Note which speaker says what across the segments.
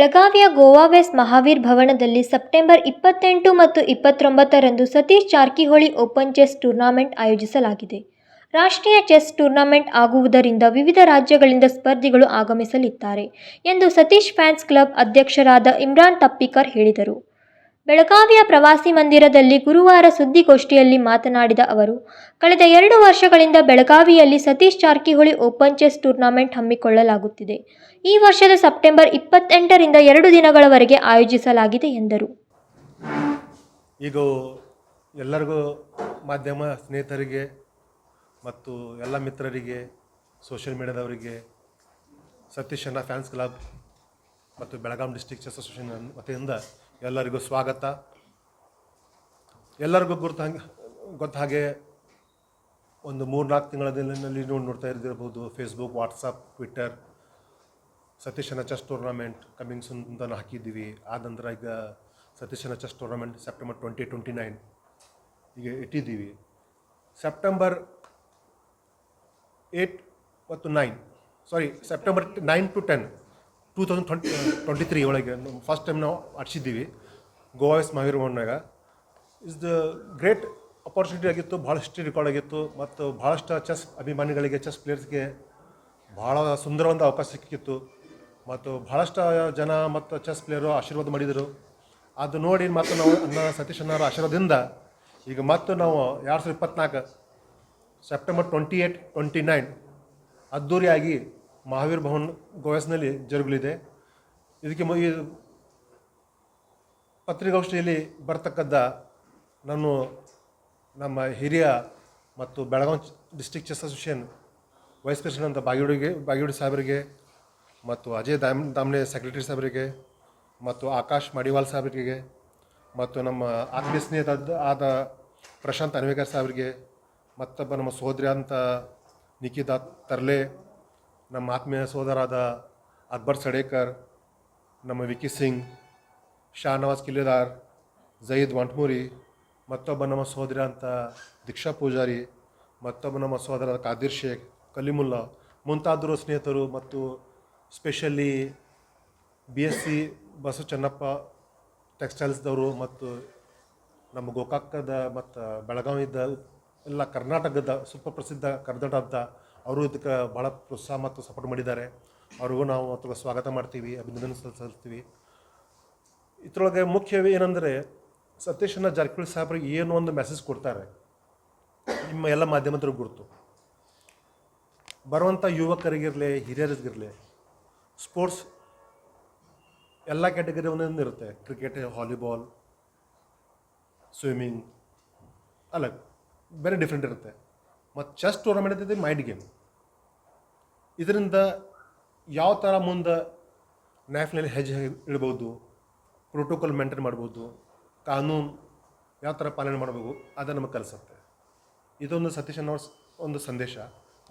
Speaker 1: ಬೆಳಗಾವಿಯ ಗೋವಾ ವೆಸ್ಟ್ ಮಹಾವೀರ್ ಭವನದಲ್ಲಿ ಸೆಪ್ಟೆಂಬರ್ ಇಪ್ಪತ್ತೆಂಟು ಮತ್ತು ಇಪ್ಪತ್ತೊಂಬತ್ತರಂದು Satish Jarkiholi open chess tournament ಆಯೋಜಿಸಲಾಗಿದೆ. ರಾಷ್ಟ್ರೀಯ ಚೆಸ್ ಟೂರ್ನಮೆಂಟ್ ಆಗುವುದರಿಂದ ವಿವಿಧ ರಾಜ್ಯಗಳಿಂದ ಸ್ಪರ್ಧಿಗಳು ಆಗಮಿಸಲಿದ್ದಾರೆ ಎಂದು ಸತೀಶ್ ಫ್ಯಾನ್ಸ್ ಕ್ಲಬ್ ಅಧ್ಯಕ್ಷರಾದ ಇಮ್ರಾನ್ ತಪ್ಪಿಕರ್ ಹೇಳಿದರು. ಬೆಳಗಾವಿಯ ಪ್ರವಾಸಿ ಮಂದಿರದಲ್ಲಿ ಗುರುವಾರ ಸುದ್ದಿಗೋಷ್ಠಿಯಲ್ಲಿ ಮಾತನಾಡಿದ ಅವರು, ಕಳೆದ ಎರಡು ವರ್ಷಗಳಿಂದ ಬೆಳಗಾವಿಯಲ್ಲಿ Satish Jarkiholi open chess tournament ಹಮ್ಮಿಕೊಳ್ಳಲಾಗುತ್ತಿದೆ. ಈ ವರ್ಷದ ಸೆಪ್ಟೆಂಬರ್ ಇಪ್ಪತ್ತೆಂಟರಿಂದ ಎರಡು ದಿನಗಳವರೆಗೆ ಆಯೋಜಿಸಲಾಗಿದೆ ಎಂದರು.
Speaker 2: ಈಗ ಎಲ್ಲರಿಗೂ ಮಾಧ್ಯಮ ಸ್ನೇಹಿತರಿಗೆ ಮತ್ತು ಎಲ್ಲ ಮಿತ್ರರಿಗೆ, ಸೋಷಿಯಲ್ ಮೀಡಿಯಾದವರಿಗೆ, ಸತೀಶ್ ಅಣ್ಣ ಫ್ಯಾನ್ಸ್ ಕ್ಲಬ್ ಮತ್ತು ಬೆಳಗಾಂ ಡಿಸ್ಟಿಕ್ ಚೆಸ್ ಅಸೋಸಿಯೇಷನ್ ವತಿಯಿಂದ ಎಲ್ಲರಿಗೂ ಸ್ವಾಗತ. ಎಲ್ಲರಿಗೂ ಗುರುತ ಗೊತ್ತ ಹಾಗೆ ಒಂದು ಮೂರ್ನಾಲ್ಕು ತಿಂಗಳ ದಿನದಲ್ಲಿ ನೀವು ನೋಡ್ತಾ ಇರ್ದಿರ್ಬೋದು ಫೇಸ್ಬುಕ್ ವಾಟ್ಸಪ್ ಟ್ವಿಟ್ಟರ್ ಸತೀಶನ ಚೆಸ್ ಟೂರ್ನಮೆಂಟ್ ಕಮಿಂಗ್ ಸುನ್ ಅಂತ ಹಾಕಿದ್ದೀವಿ. ಆದ ನಂತರ ಈಗ ಸತೀಶನ chess tournament September twenty twenty nine ಈಗ ಇಟ್ಟಿದ್ದೀವಿ. ಸೆಪ್ಟೆಂಬರ್ ಏಯ್ಟ್ ಮತ್ತು nine sorry September nine to ten two thousand twenty twenty three ಒಳಗೆ ಫಸ್ಟ್ ಟೈಮ್ ನಾವು ಆಡಿಸಿದ್ದೀವಿ ಗೋವಾ ಎಸ್ ಭವನ್ಯಾಗ ಇಸ್ ದ ಗ್ರೇಟ್ ಅಪರ್ಚುನಿಟಿ ಆಗಿತ್ತು ಭಾಳ ಹಿಸ್ಟ್ರಿ ರೆಕಾರ್ಡ್ ಆಗಿತ್ತು, ಮತ್ತು ಭಾಳಷ್ಟು ಚೆಸ್ ಅಭಿಮಾನಿಗಳಿಗೆ ಚೆಸ್ ಪ್ಲೇಯರ್ಸ್ಗೆ ಭಾಳ ಸುಂದರವಾದ ಅವಕಾಶ ಸಿಕ್ಕಿತ್ತು. ಮತ್ತು ಭಾಳಷ್ಟು ಜನ ಮತ್ತು ಚೆಸ್ ಪ್ಲೇಯರು ಆಶೀರ್ವಾದ ಮಾಡಿದರು. ಅದು ನೋಡಿ ಮತ್ತು ನಾವು ಅನ್ನ ಸತೀಶ್ ಅಣ್ಣವರ ಆಶೀರ್ವಾದದಿಂದ ಈಗ ಮತ್ತು ನಾವು ಎರಡು ಸಾವಿರದ ಇಪ್ಪತ್ನಾಲ್ಕು September twenty eight twenty nine ಅದ್ದೂರಿಯಾಗಿ ಮಹಾವೀರ್ ಭವನ್ ಗೋಯಸ್ನಲ್ಲಿ ಜರುಗಲಿದೆ. ಇದಕ್ಕೆ ಮ, ಈ ಪತ್ರಿಕಾಗೋಷ್ಠಿಯಲ್ಲಿ ಬರ್ತಕ್ಕದ್ದ ನಾನು ನಮ್ಮ ಹಿರಿಯ ಮತ್ತು Belagavi district chess association vice president ಅಂತ ಬಾಗೇವಾಡಿಗೆ ಬಾಗೇವಾಡಿ ಸಾಹೇಬರಿಗೆ ಮತ್ತು ಅಜಯ್ ದಾಮ್ ದಾಮ್ನೆ ಸೆಕ್ರೆಟರಿ ಸಾಹೇಬರಿಗೆ ಮತ್ತು ಆಕಾಶ್ ಮಡಿವಾಲ್ ಸಾಹೇಬರಿಗೆ ಮತ್ತು ನಮ್ಮ ಆತ್ಮೀಯ ಸ್ನೇಹಿತ ಆದ ಪ್ರಶಾಂತ್ ಅನ್ವೇಕರ್ ಸಾಹೇಬರಿಗೆ ಮತ್ತೊಬ್ಬ ನಮ್ಮ ಸಹೋದರಿ ಅಂತ ನಿಖಿತಾ ತರ್ಲೆ ನಮ್ಮ ಆತ್ಮೀಯ ಸೋದರಾದ ಅಕ್ಬರ್ ಸಡೇಕರ್, ನಮ್ಮ ವಿಕಿ ಸಿಂಗ್ ಶಾನವಾಜ್ ಕಿಲ್ಲೆದಾರ್ ಜಯೀದ್ ವಂಟ್ಮೂರಿ, ಮತ್ತೊಬ್ಬ ನಮ್ಮ ಸಹೋದರಿ ಅಂತ ದೀಕ್ಷಾ ಪೂಜಾರಿ, ಮತ್ತೊಬ್ಬ ನಮ್ಮ ಸಹೋದರ ಕಾದಿರ್ ಶೇಖ್, ಕಲಿಮುಲ್ಲಾ ಮುಂತಾದರು ಸ್ನೇಹಿತರು ಮತ್ತು specially B S C Basava Channappa ಟೆಕ್ಸ್ಟೈಲ್ಸ್ದವರು ಮತ್ತು ನಮ್ಮ ಗೋಕಾಕದ ಮತ್ತು ಬೆಳಗಾವಿದ ಎಲ್ಲ ಕರ್ನಾಟಕದ ಸುಪ್ರಸಿದ್ಧ ಕರ್ನಾಟಕದ ಅವರು ಇದಕ್ಕೆ ಭಾಳ ಪ್ರೋತ್ಸಾಹ ಮತ್ತು ಸಪೋರ್ಟ್ ಮಾಡಿದ್ದಾರೆ. ಅವ್ರಿಗೂ ನಾವು ಅಥವಾ ಸ್ವಾಗತ ಮಾಡ್ತೀವಿ, ಅಭಿನಂದನೆ ಸಲ್ಲಿಸ್ತೀವಿ. ಇದ್ರೊಳಗೆ ಮುಖ್ಯವೇ ಏನಂದರೆ ಸತೀಶನ ಜಾರಕಿಹೊಳಿ ಸಾಹೇಬ್ರಿಗೆ ಏನು ಒಂದು ಮೆಸೇಜ್ ಕೊಡ್ತಾರೆ, ನಿಮ್ಮ ಎಲ್ಲ ಮಾಧ್ಯಮದವ್ರಿಗೆ ಗುರುತು. ಬರುವಂಥ ಯುವಕರಿಗಿರಲಿ, ಹಿರಿಯರಿಗಿರಲಿ ಸ್ಪೋರ್ಟ್ಸ್ ಎಲ್ಲ ಕ್ಯಾಟಗರಿ ಒಂದೊಂದು ಇರುತ್ತೆ. ಕ್ರಿಕೆಟ್ ವಾಲಿಬಾಲ್ ಸ್ವಿಮ್ಮಿಂಗ್ ಅಲ್ಲ, ಬೇರೆ ಡಿಫ್ರೆಂಟ್ ಇರುತ್ತೆ. ಮತ್ತು ಚೆಸ್ ಟೂರ್ನಮೆಂಟ್ ಇದೆ ಮೈಂಡ್ ಗೇಮ್ ಇದರಿಂದ ಯಾವ ಥರ ಮುಂದೆ ನ್ಯಾಷನಲ್ ಹೆಜ್ಜೆ ಇಡ್ಬೋದು ಪ್ರೋಟೋಕಾಲ್ ಮೇಂಟೈನ್ ಮಾಡ್ಬೋದು, ಕಾನೂನು ಯಾವ ಥರ ಪಾಲನೆ ಮಾಡಬೇಕು ಅದು ನಮಗೆ ಕಲಿಸುತ್ತೆ. ಇದೊಂದು ಸತೀಶನ ಒಂದು ಸಂದೇಶ.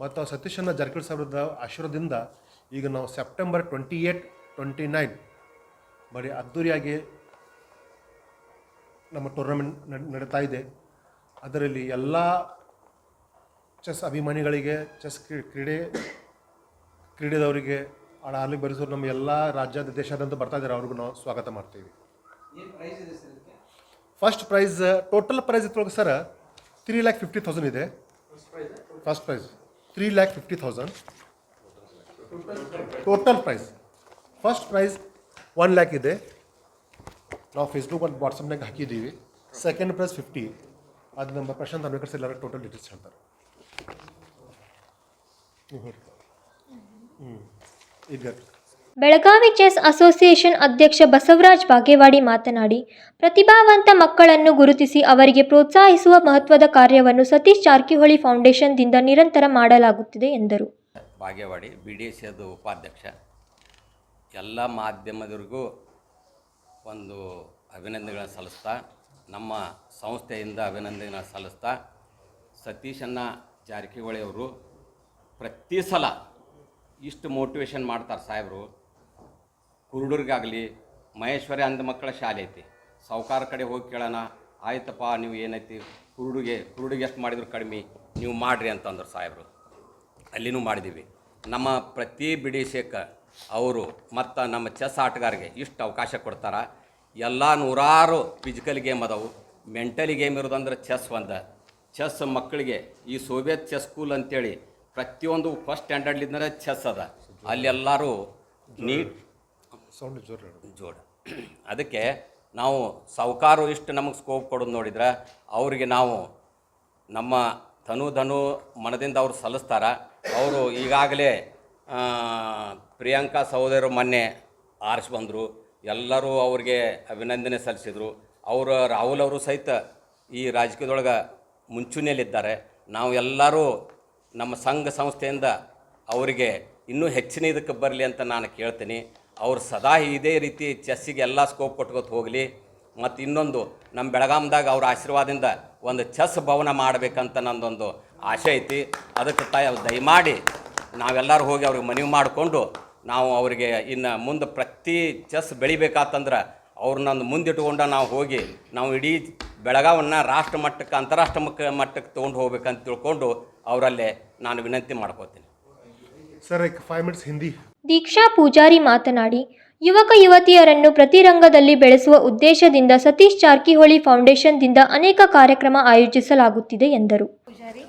Speaker 2: ಮತ್ತು ಸತೀಶನ ಜಾರಕಿಹೊಳಿ ಸಾವಿರದ ಆಶೀರ್ವಾದದಿಂದ ಈಗ ನಾವು September twenty eight twenty nine ಬರೀ ಅದ್ದೂರಿಯಾಗಿ ನಮ್ಮ ಟೂರ್ನಮೆಂಟ್ ನಡೀತಾ ಇದೆ. ಅದರಲ್ಲಿ ಎಲ್ಲ ಚೆಸ್ ಅಭಿಮಾನಿಗಳಿಗೆ ಚೆಸ್ ಕ್ರೀ- ಕ್ರೀಡೆ ಕ್ರೀಡೆದವರಿಗೆ ಆಡ ಅಲ್ಲಿ ಬರೆಸೋರು ನಮ್ಮ ಎಲ್ಲ ರಾಜ್ಯದ ದೇಶಾದ್ಯಂತ ಬರ್ತಾ ಇದ್ದಾರೆ ಅವ್ರಿಗೂ ನಾವು ಸ್ವಾಗತ ಮಾಡ್ತೀವಿ. First prize total prize ಇತ್ತೊಳಗೆ sir three lakh fifty thousand ಇದೆ. First prize three lakh fifty thousand total prize first prize one lakh ಇದೆ. ನಾವು ಫೇಸ್ಬುಕ್ ಮತ್ತು ವಾಟ್ಸಪ್ನಾಗ ಹಾಕಿದ್ದೀವಿ. ಸೆಕೆಂಡ್ ಪ್ರೈಸ್ ಫಿಫ್ಟಿ ಅದು ನಮ್ಮ ಪ್ರಶಾಂತ್ ಅಂಬೇಡ್ಕರ್ ಎಲ್ಲರೂ ಟೋಟಲ್ ಡೀಟೇಲ್ಸ್ ಹೇಳ್ತಾರೆ.
Speaker 1: ಬೆಳಗಾವಿ ಚೆಸ್ ಅಸೋಸಿಯೇಷನ್ ಅಧ್ಯಕ್ಷ ಬಸವರಾಜ್ ಬಾಗೇವಾಡಿ ಮಾತನಾಡಿ, ಪ್ರತಿಭಾವಂತ ಮಕ್ಕಳನ್ನು ಗುರುತಿಸಿ ಅವರಿಗೆ ಪ್ರೋತ್ಸಾಹಿಸುವ ಮಹತ್ವದ ಕಾರ್ಯವನ್ನು ಸತೀಶ್ ಜಾರಕಿಹೊಳಿ ಫೌಂಡೇಶನ್ದಿಂದ ನಿರಂತರ ಮಾಡಲಾಗುತ್ತಿದೆ ಎಂದರು.
Speaker 3: ಬಾಗೇವಾಡಿ ಬಿ ಡಿ ಸಿ ಅದು ಉಪಾಧ್ಯಕ್ಷ. ಎಲ್ಲ ಮಾಧ್ಯಮದವರೆಗೂ ಒಂದು ಅಭಿನಂದನೆಗಳನ್ನು ಸಲ್ಲಿಸ್ತಾ, ನಮ್ಮ ಸಂಸ್ಥೆಯಿಂದ ಅಭಿನಂದನೆಗಳನ್ನು ಸಲ್ಲಿಸ್ತಾ ಸತೀಶಣ್ಣ ಜಾರಕಿಹೊಳಿ ಅವರು ಪ್ರತಿ ಸಲ ಇಷ್ಟು ಮೋಟಿವೇಶನ್ ಮಾಡ್ತಾರೆ ಸಾಹೇಬರು. ಕುರುಡರಿಗಾಗಲಿ, ಮಹೇಶ್ವರಿ ಅಂಧ ಮಕ್ಕಳ ಶಾಲೆ ಐತಿ. ಸಾವುಕಾರ ಕಡೆ ಹೋಗಿ ಕೇಳೋಣ, ಆಯ್ತಪ್ಪ, ನೀವು ಏನೈತಿ? ಕುರುಡಿಗೆ ಕುರುಡಿಗೆ ಎಷ್ಟು ಮಾಡಿದ್ರು ಕಡಿಮೆ? ನೀವು ಮಾಡಿರಿ ಅಂತಂದ್ರು ಸಾಹೇಬರು. ಅಲ್ಲಿನೂ ಮಾಡಿದ್ದೀವಿ ನಮ್ಮ ಪ್ರತಿ ಬಿಡಿಸೇಕ ಅವರು ಮತ್ತು ನಮ್ಮ ಚೆಸ್ ಆಟಗಾರಿಗೆ ಇಷ್ಟು ಅವಕಾಶ ಕೊಡ್ತಾರೆ. ಎಲ್ಲ ನೂರಾರು ಫಿಸಿಕಲ್ ಗೇಮ್ ಅದಾವು. ಮೆಂಟಲಿ ಗೇಮ್ ಇರೋದಂದ್ರೆ ಚೆಸ್ ಒಂದು. ಚೆಸ್ ಮಕ್ಕಳಿಗೆ ಈ ಸೋವಿಯತ್ ಚೆಸ್ ಸ್ಕೂಲ್ ಅಂತೇಳಿ ಪ್ರತಿಯೊಂದು ಫಸ್ಟ್ ಸ್ಟ್ಯಾಂಡರ್ಡ್ಲಿಂದ ಚೆಸ್ ಅದ. ಅಲ್ಲೆಲ್ಲರೂ ನೀಟ್
Speaker 2: ಸೌಂಡ್ ಜೋರು.
Speaker 3: ಜೋಡ. ಅದಕ್ಕೆ ನಾವು ಸಾವುಕಾರು ಇಷ್ಟು ನಮಗೆ ಸ್ಕೋಪ್ ಕೊಡೋದು ನೋಡಿದ್ರೆ ಅವರಿಗೆ ನಾವು ನಮ್ಮ ತನು ಧನು ಮನದಿಂದ ಅವ್ರು ಸಲ್ಲಿಸ್ತಾರ. ಅವರು ಈಗಾಗಲೇ ಪ್ರಿಯಾಂಕಾ ಸಹೋದರರು ಮೊನ್ನೆ ಆರಿಸಿ ಬಂದರು. ಎಲ್ಲರೂ ಅವ್ರಿಗೆ ಅಭಿನಂದನೆ ಸಲ್ಲಿಸಿದರು. ಅವರು ರಾಹುಲ್ ಅವರು ಸಹಿತ ಈ ರಾಜಕೀಯದೊಳಗೆ ಮುಂಚೂಣಿಯಲ್ಲಿದ್ದಾರೆ. ನಾವು ಎಲ್ಲರೂ ನಮ್ಮ ಸಂಘ ಸಂಸ್ಥೆಯಿಂದ ಅವರಿಗೆ ಇನ್ನೂ ಹೆಚ್ಚಿನ ಇದಕ್ಕೆ ಬರಲಿ ಅಂತ ನಾನು ಕೇಳ್ತೀನಿ. ಅವ್ರು ಸದಾ ಇದೇ ರೀತಿ ಚೆಸ್ಸಿಗೆ ಎಲ್ಲ ಸ್ಕೋಪ್ ಕೊಟ್ಕೊತ ಹೋಗಲಿ. ಮತ್ತು ಇನ್ನೊಂದು ನಮ್ಮ ಬೆಳಗಾಮ್ದಾಗ ಅವ್ರ ಆಶೀರ್ವಾದದಿಂದ ಒಂದು ಚೆಸ್ ಭವನ ಮಾಡಬೇಕಂತ ನಂದೊಂದು ಆಸೆ ಐತಿ. ಅದಕ್ಕೆ ತಾಯಿ ದಯಮಾಡಿ ನಾವೆಲ್ಲರೂ ಹೋಗಿ ಅವ್ರಿಗೆ ಮನವಿ ಮಾಡಿಕೊಂಡು ನಾವು ಅವರಿಗೆ ಇನ್ನು ಮುಂದೆ ಪ್ರತಿ ಚೆಸ್ ಬೆಳಿಬೇಕಾತಂದ್ರೆ ಅವ್ರನ್ನೊಂದು ಮುಂದಿಟ್ಕೊಂಡು ನಾವು ಹೋಗಿ ನಾವು ಇಡೀ ಬೆಳಗಾವನ್ನ ರಾಷ್ಟ್ರ ಮಟ್ಟಕ್ಕೆ ಅಂತಾರಾಷ್ಟ್ರ ಮಕ್ಕ ಮಟ್ಟಕ್ಕೆ ತೊಗೊಂಡು ಹೋಗ್ಬೇಕಂತ ತಿಳ್ಕೊಂಡು ಅವರಲ್ಲೇ ನಾನು ವಿನಂತಿ ಮಾಡ್ಕೋತೀನಿ.
Speaker 2: Sir five minutes Hindi
Speaker 1: Diksha Pujari ಮಾತನಾಡಿ ಯುವಕ ಯುವತಿಯರನ್ನು ಪ್ರತಿ ರಂಗದಲ್ಲಿ ಬೆಳೆಸುವ ಉದ್ದೇಶದಿಂದ ಸತೀಶ್ ಜಾರಕಿಹೊಳಿ ಫೌಂಡೇಶನ್ದಿಂದ ಅನೇಕ ಕಾರ್ಯಕ್ರಮ ಆಯೋಜಿಸಲಾಗುತ್ತಿದೆ ಎಂದರು.
Speaker 4: ಪೂಜಾರಿ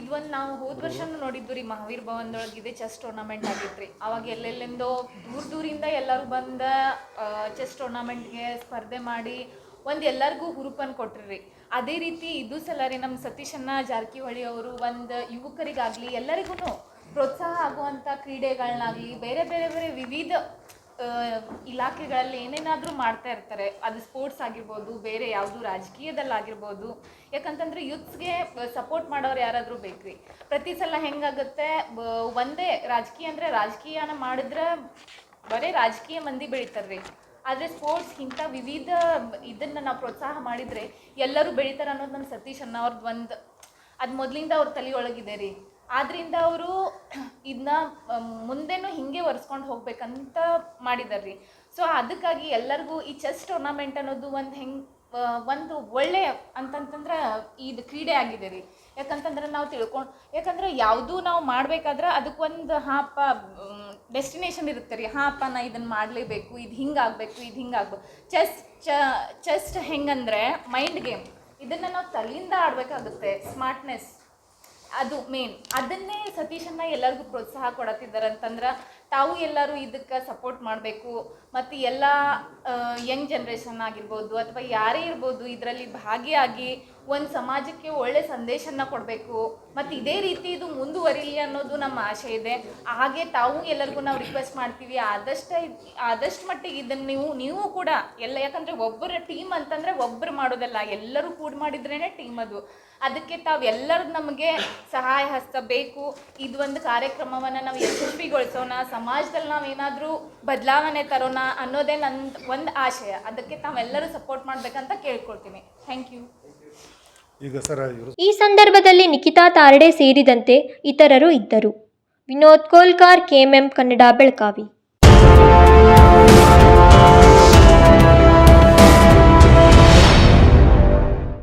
Speaker 4: ಇದೊಂದು ನಾವು ಹೋದ ವರ್ಷನೂ ನೋಡಿದ್ದು ರೀ ಮಹಾವೀರ್ ಭವನದೊಳಗೆ ಇದೆ ಚೆಸ್ ಟೂರ್ನಮೆಂಟ್ ಆಗಿತ್ತು ರೀ ಅವಾಗ ಎಲ್ಲೆಲ್ಲಿಂದೋ ದೂರ ದೂರಿಂದ ಎಲ್ಲರೂ ಬಂದ ಚೆಸ್ ಟೂರ್ನಮೆಂಟ್ಗೆ ಸ್ಪರ್ಧೆ ಮಾಡಿ ಒಂದು ಎಲ್ಲರಿಗೂ ಹುರುಪನ್ನು ಕೊಟ್ರಿ. ಅದೇ ರೀತಿ ಇದು ಸಲ ರೀ ನಮ್ಮ ಸತೀಶಣ್ಣ ಜಾರಕಿಹೊಳಿ ಅವರು ಒಂದು ಯುವಕರಿಗಾಗಲಿ ಎಲ್ಲರಿಗೂ ಪ್ರೋತ್ಸಾಹ ಆಗುವಂಥ ಕ್ರೀಡೆಗಳನ್ನಾಗಲಿ ಬೇರೆ ಬೇರೆ ಬೇರೆ ವಿವಿಧ ಇಲಾಖೆಗಳಲ್ಲಿ ಏನೇನಾದರೂ ಮಾಡ್ತಾ ಇರ್ತಾರೆ. ಅದು ಸ್ಪೋರ್ಟ್ಸ್ ಆಗಿರ್ಬೋದು, ಬೇರೆ ಯಾವುದು ರಾಜಕೀಯದಲ್ಲಾಗಿರ್ಬೋದು. ಯಾಕಂತಂದ್ರೆ ಯೂತ್ಸ್ಗೆ ಸಪೋರ್ಟ್ ಮಾಡೋರು ಯಾರಾದರೂ ಬೇಕ್ರಿ. ಪ್ರತಿ ಸಲ ಹೆಂಗಾಗುತ್ತೆ? ಒಂದೇ ರಾಜಕೀಯ ಅಂದರೆ ರಾಜಕೀಯನ ಮಾಡಿದ್ರೆ ಬರೀ ರಾಜಕೀಯ ಮಂದಿ ಬೆಳಿತಾರ್ರಿ. ಆದರೆ ಸ್ಪೋರ್ಟ್ಸ್ ಇಂಥ ವಿವಿಧ ಇದನ್ನು ನಾವು ಪ್ರೋತ್ಸಾಹ ಮಾಡಿದರೆ ಎಲ್ಲರೂ ಬೆಳಿತಾರೆ ಅನ್ನೋದು ನಮ್ಮ ಸತೀಶ್ ಅಣ್ಣ ಅವ್ರದ್ದು ಒಂದು ಅದು ಮೊದಲಿಂದ ಅವ್ರ ತಲೆಯೊಳಗಿದೆ ರೀ. ಆದ್ದರಿಂದ ಅವರು ಇದನ್ನ ಮುಂದೆನೂ ಹಿಂಗೆ ಒರೆಸ್ಕೊಂಡು ಹೋಗ್ಬೇಕಂತ ಮಾಡಿದಾರೆ ರೀ. ಸೊ ಅದಕ್ಕಾಗಿ ಎಲ್ಲರಿಗೂ ಈ ಚೆಸ್ ಟೂರ್ನಮೆಂಟ್ ಅನ್ನೋದು ಒಂದು ಹೆಂಗೆ ಒಂದು ಒಳ್ಳೆ ಅಂತಂತಂದ್ರೆ ಇದು ಕ್ರೀಡೆ ಆಗಿದೆ ರೀ. ಯಾಕಂತಂದ್ರೆ ನಾವು ತಿಳ್ಕೊಂಡು ಯಾಕಂದ್ರೆ ಯಾವುದೂ ನಾವು ಮಾಡಬೇಕಾದ್ರೆ ಅದಕ್ಕೊಂದು ಹಾಪ ಡೆಸ್ಟಿನೇಷನ್ ಇರುತ್ತೆ ರೀ. ಹಾಂ, ಅಪ್ಪ, ನಾ ಇದನ್ನು ಮಾಡಲೇಬೇಕು, ಇದು ಹಿಂಗಾಗಬೇಕು ಇದು ಹಿಂಗಾಗಬೇಕು. ಚೆಸ್ ಚ ಚೆಸ್ಟ್ ಹೆಂಗಂದ್ರೆ ಮೈಂಡ್ ಗೇಮ್ ಇದನ್ನು ನಾವು ತಲೆಯಿಂದ ಆಡಬೇಕಾಗುತ್ತೆ. ಸ್ಮಾರ್ಟ್ನೆಸ್ ಅದು ಮೇನ್ ಅದನ್ನೇ ಸತೀಶನ್ನ ಎಲ್ಲರಿಗೂ ಪ್ರೋತ್ಸಾಹ ಕೊಡತ್ತಿದ್ದಾರೆ ಅಂತಂದ್ರೆ ತಾವು ಎಲ್ಲರೂ ಇದಕ್ಕೆ ಸಪೋರ್ಟ್ ಮಾಡಬೇಕು. ಮತ್ತು ಎಲ್ಲ ಯಂಗ್ ಜನ್ರೇಷನ್ ಆಗಿರ್ಬೋದು ಅಥವಾ ಯಾರೇ ಇರ್ಬೋದು ಇದರಲ್ಲಿ ಭಾಗಿಯಾಗಿ ಒಂದು ಸಮಾಜಕ್ಕೆ ಒಳ್ಳೆ ಸಂದೇಶನ ಕೊಡಬೇಕು. ಮತ್ತು ಇದೇ ರೀತಿ ಇದು ಮುಂದುವರಿಲಿ ಅನ್ನೋದು ನಮ್ಮ ಆಸೆ ಇದೆ. ಹಾಗೆ ತಾವು ಎಲ್ಲರಿಗೂ ನಾವು ರಿಕ್ವೆಸ್ಟ್ ಮಾಡ್ತೀವಿ. ಆದಷ್ಟು ಆದಷ್ಟು ಮಟ್ಟಿಗೆ ಇದನ್ನು ನೀವು ನೀವು ಕೂಡ ಎಲ್ಲ, ಯಾಕಂದರೆ ಒಬ್ಬರ ಟೀಮ್ ಅಂತಂದರೆ ಒಬ್ಬರು ಮಾಡೋದಲ್ಲ, ಎಲ್ಲರೂ ಕೂಡ ಮಾಡಿದ್ರೇ ಟೀಮ್ ಅದು. ಅದಕ್ಕೆ ತಾವೆಲ್ಲರೂ ನಮಗೆ ಸಹಾಯ ಹಸ್ತ ಬೇಕು. ಇದು ಒಂದು ಕಾರ್ಯಕ್ರಮವನ್ನು ನಾವು ಯಶಸ್ವಿಗೊಳಿಸೋಣ ಸಮಾಜದಲ್ಲಿ ನಾವು ಏನಾದರೂ ಬದಲಾವಣೆ ತರೋಣ ಅನ್ನೋದೇ ನನ್ನ ಒಂದು ಆಶಯ. ಅದಕ್ಕೆ ತಾವೆಲ್ಲರೂ ಸಪೋರ್ಟ್ ಮಾಡಬೇಕಂತ ಕೇಳ್ಕೊಳ್ತೀನಿ. ಥ್ಯಾಂಕ್ ಯು
Speaker 2: ಈಗ ಸರ್
Speaker 1: ಈ ಸಂದರ್ಭದಲ್ಲಿ ನಿಖಿತಾ ತಾರ್ಡೆ ಸೇರಿದಂತೆ ಇತರರು ಇದ್ದರು. ವಿನೋದ್ ಕೋಲ್ಕಾರ್ ಕೆಎಂಎಂ ಕನ್ನಡ ಬೆಳಗಾವಿ.